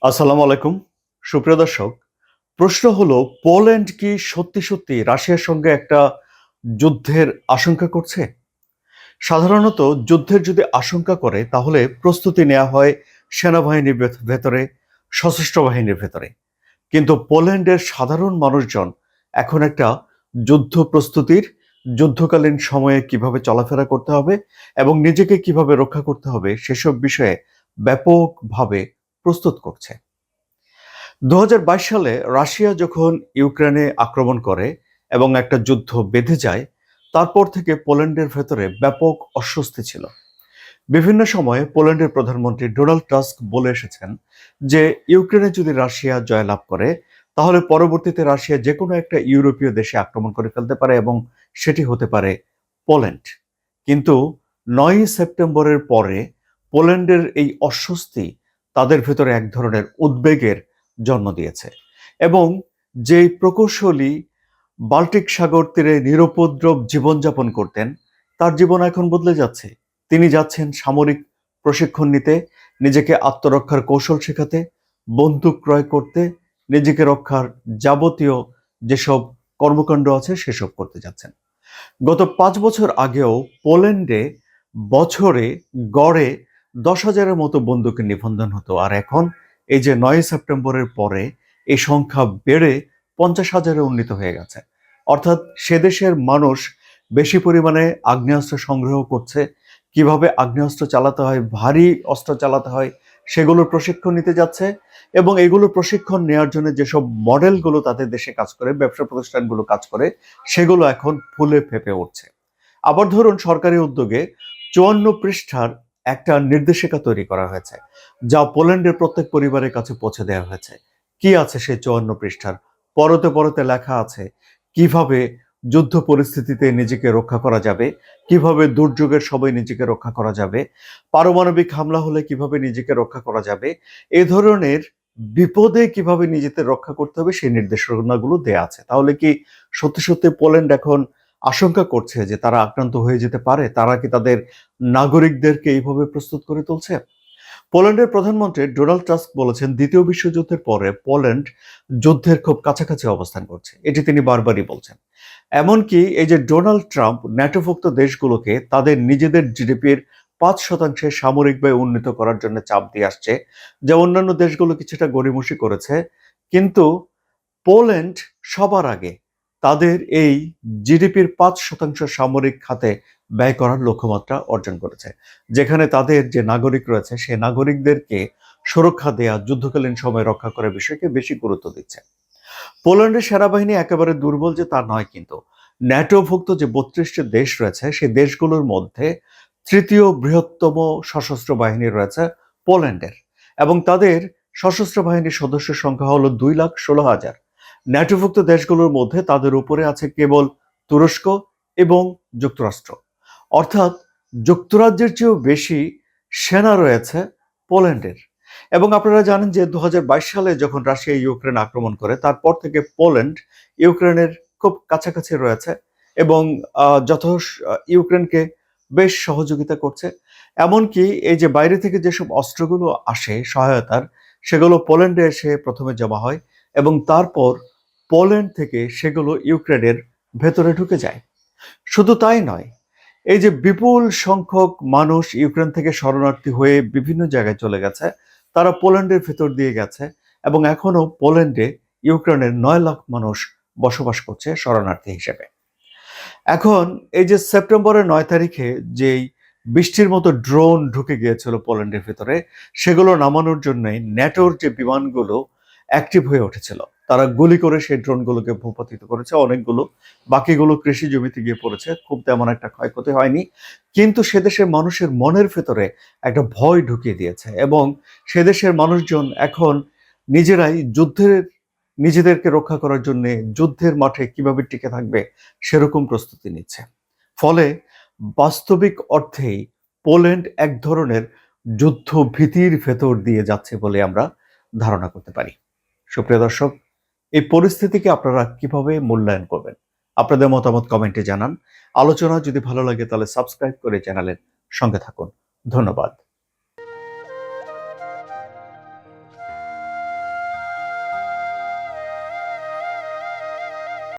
আসসালামু আলাইকুম। সুপ্রিয় দর্শক, প্রশ্ন হলো, পোল্যান্ড কি সত্যি সত্যি রাশিয়ার সঙ্গে একটা যুদ্ধের আশঙ্কা করছে? সাধারণত যুদ্ধের যদি আশঙ্কা করে, তাহলে প্রস্তুতি নেওয়া হয় সেনাবাহিনীর ভেত- ভেতরে, সশস্ত্র বাহিনীর ভেতরে। কিন্তু পোল্যান্ডের সাধারণ মানুষজন এখন একটা যুদ্ধ প্রস্তুতির, যুদ্ধকালীন সময়ে কীভাবে চলাফেরা করতে হবে এবং নিজেকে কীভাবে রক্ষা করতে হবে, সেসব বিষয়ে ব্যাপকভাবে প্রস্তুত করছে। দু হাজার বাইশ সালে রাশিয়া যখন ইউক্রেনে আক্রমণ করে এবং একটা যুদ্ধ বেঁধে যায়, তারপর থেকে পোল্যান্ডের ভেতরে ব্যাপক অস্বস্তি ছিল। বিভিন্ন সময়ে পোল্যান্ডের প্রধানমন্ত্রী ডোনাল্ড টাস্ক বলে এসেছেন যে, ইউক্রেনে যদি রাশিয়া জয়লাভ করে, তাহলে পরবর্তীতে রাশিয়া যে কোনো একটা ইউরোপীয় দেশে আক্রমণ করে ফেলতে পারে এবং সেটি হতে পারে পোল্যান্ড। কিন্তু নয়ই সেপ্টেম্বরের পরে পোল্যান্ডের এই অস্বস্তি তাদের ভেতরে এক ধরনের উদ্বেগের জন্ম দিয়েছে। এবং যেই প্রকৌশলী বাল্টিক সাগর তীরে নিরুপদ্রব জীবনযাপন করতেন, তার জীবন এখন বদলে যাচ্ছে। তিনি যাচ্ছেন সামরিক প্রশিক্ষণ নিতে, নিজেকে আত্মরক্ষার কৌশল শেখাতে, বন্দুক ক্রয় করতে, নিজেকে রক্ষার যাবতীয় যেসব কর্মকাণ্ড আছে সেসব করতে যাচ্ছেন। গত পাঁচ বছর আগেও পোল্যান্ডে বছরে গড়ে দশ হাজারের মতো বন্দুকের নিবন্ধন হতো। আর এখন এই যে নয় সেপ্টেম্বরের পরে এই সংখ্যা বেড়ে পঞ্চাশ হাজারে উন্নীত হয়ে গেছে। অর্থাৎ সে দেশের মানুষ বেশি পরিমাণে আগ্নেয়াস্ত্র সংগ্রহ করছে। কীভাবে আগ্নেয়াস্ত্র চালাতে হয়, ভারী অস্ত্র চালাতে হয়, সেগুলোর প্রশিক্ষণ নিতে যাচ্ছে এবং এগুলোর প্রশিক্ষণ নেওয়ার জন্য যেসব মডেলগুলো তাদের দেশে কাজ করে, ব্যবসা প্রতিষ্ঠানগুলো কাজ করে, সেগুলো এখন ফুলে ফেপে উঠছে। আবার ধরুন সরকারি উদ্যোগে চুয়ান্ন পৃষ্ঠার একটা নির্দেশিকা তৈরি করা হয়েছে, যা পোল্যান্ডের প্রত্যেক পরিবারের কাছে পৌঁছে দেওয়া হয়েছে। কি আছে সেই চুয়ান্ন পৃষ্ঠার? পরতে পরতে লেখা আছে, কীভাবে যুদ্ধ পরিস্থিতিতে নিজেকে রক্ষা করা যাবে, কীভাবে দুর্যোগের সময় নিজেকে রক্ষা করা যাবে, পারমাণবিক হামলা হলে কীভাবে নিজেকে রক্ষা করা যাবে, এ ধরনের বিপদে কীভাবে নিজেদের রক্ষা করতে হবে সেই নির্দেশনাগুলো দেয়া আছে। তাহলে কি সত্যি সত্যি পোল্যান্ড এখন আশঙ্কা করছে যে তারা আক্রান্ত হয়ে যেতে পারে। তারা কি তাদের নাগরিকদেরকে এইভাবে প্রস্তুত করে তুলছে? পোল্যান্ডের প্রধানমন্ত্রী ডোনাল্ড টাস্ক বলেছেন, দ্বিতীয় বিশ্বযুদ্ধের পরে পোল্যান্ড যুদ্ধের খুব কাছাকাছি অবস্থান করছে। এটি তিনি বারবারই বলছেন। এমনকি এই যে ডোনাল্ড ট্রাম্প ন্যাটোভুক্ত দেশগুলোকে তাদের নিজেদের জিডিপির পাঁচ শতাংশে সামরিক ব্যয় উন্নীত করার জন্য চাপ দিয়ে আসছে, যা অন্যান্য দেশগুলো কিছুটা গড়িমসি করেছে। কিন্তু পোল্যান্ড সবার আগে তাদের এই জিডিপির পাঁচ শতাংশ সামরিক খাতে ব্যয় করার লক্ষ্যমাত্রা অর্জন করেছে, যেখানে তাদের যে নাগরিক রয়েছে সে নাগরিকদেরকে সুরক্ষা দেয়া যুদ্ধকালীন সময় রক্ষা করার বিষয়কে বেশি গুরুত্ব দিচ্ছে। পোল্যান্ডের সেনাবাহিনী একেবারে দুর্বল যে তা নয় কিন্তু, ন্যাটোভুক্ত যে বত্রিশটি দেশ রয়েছে, সেই দেশগুলোর মধ্যে তৃতীয় বৃহত্তম সশস্ত্র বাহিনী রয়েছে পোল্যান্ডের এবং তাদের সশস্ত্র বাহিনীর সদস্য সংখ্যা হলো দুই লাখ ষোলো হাজার। ন্যাটোভুক্ত দেশগুলোর মধ্যে তাদের উপরে আছে কেবল তুরস্ক এবং যুক্তরাষ্ট্র। অর্থাৎ যুক্তরাজ্যের চেয়েও বেশি সেনা রয়েছে পোল্যান্ডের। এবং আপনারা জানেন যে দু হাজার বাইশ সালে যখন রাশিয়া ইউক্রেন আক্রমণ করে, তারপর থেকে পোল্যান্ড ইউক্রেনের খুব কাছাকাছি রয়েছে এবং যথ ইউক্রেনকে বেশ সহযোগিতা করছে। এমনকি এই যে বাইরে থেকে যেসব অস্ত্রগুলো আসে সহায়তার, সেগুলো পোল্যান্ডে এসে প্রথমে জমা হয়। এবং তারপর পোল্যান্ড থেকে সেগুলো ইউক্রেনের ভেতরে ঢুকে যায়। শুধু তাই নয়, এই যে বিপুল সংখ্যক মানুষ ইউক্রেন থেকে শরণার্থী হয়ে বিভিন্ন জায়গায় চলে গেছে, তারা পোল্যান্ডের ভেতর দিয়ে গেছে এবং এখনও পোল্যান্ডে ইউক্রেনের নয় লাখ মানুষ বসবাস করছে শরণার্থী হিসেবে। এখন এই যে সেপ্টেম্বরের নয় তারিখে যেই বৃষ্টির মতো ড্রোন ঢুকে গিয়েছিল পোল্যান্ডের ভেতরে, সেগুলো নামানোর জন্যই ন্যাটোর যে বিমানগুলো অ্যাক্টিভ হয়ে উঠেছিল। তারা গুলি করে সেই ড্রোনগুলোকে ভূপাতিত করেছে, অনেকগুলো। বাকিগুলো কৃষি জমিতে গিয়ে পড়েছে, খুব তেমন একটা ক্ষয়ক্ষতি হয়নি। কিন্তু সে দেশের মানুষের মনের ভেতরে একটা ভয় ঢুকিয়ে দিয়েছে এবং সে দেশের মানুষজন এখন নিজেরাই যুদ্ধের, নিজেদেরকে রক্ষা করার জন্য যুদ্ধের মাঠে কীভাবে টিকে থাকবে সেরকম প্রস্তুতি নিচ্ছে। ফলে বাস্তবিক অর্থেই পোল্যান্ড এক ধরনের যুদ্ধ ভীতির ভেতর দিয়ে যাচ্ছে বলে আমরা ধারণা করতে পারি। সুপ্রিয় দর্শক, এই পরিস্থিতিকে আপনারা কীভাবে মূল্যায়ন করবেন? আপনাদের মতামত কমেন্টে জানান। আলোচনা যদি ভালো লাগে তাহলে সাবস্ক্রাইব করে চ্যানেলের সঙ্গে থাকুন। ধন্যবাদ।